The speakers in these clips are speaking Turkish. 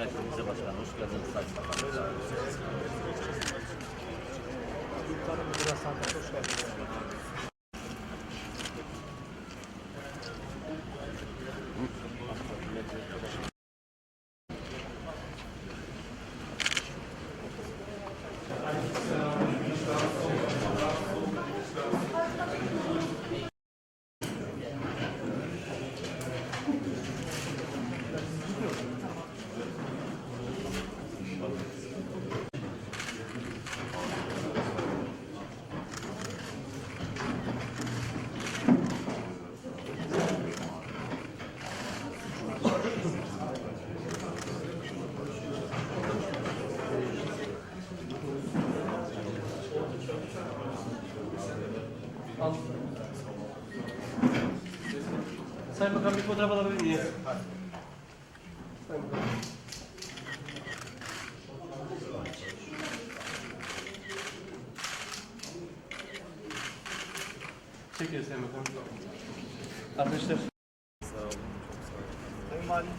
Başkanım. Hoş geldiniz. Sayın Bakanım. Sayın Bakan bir fotoğraf alabilir miyiz? Sayın Bakan. Çekiyor Sayın Bakan. Arkadaşlar. Sayın Valim,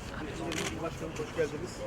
Başkanım hoş geldiniz.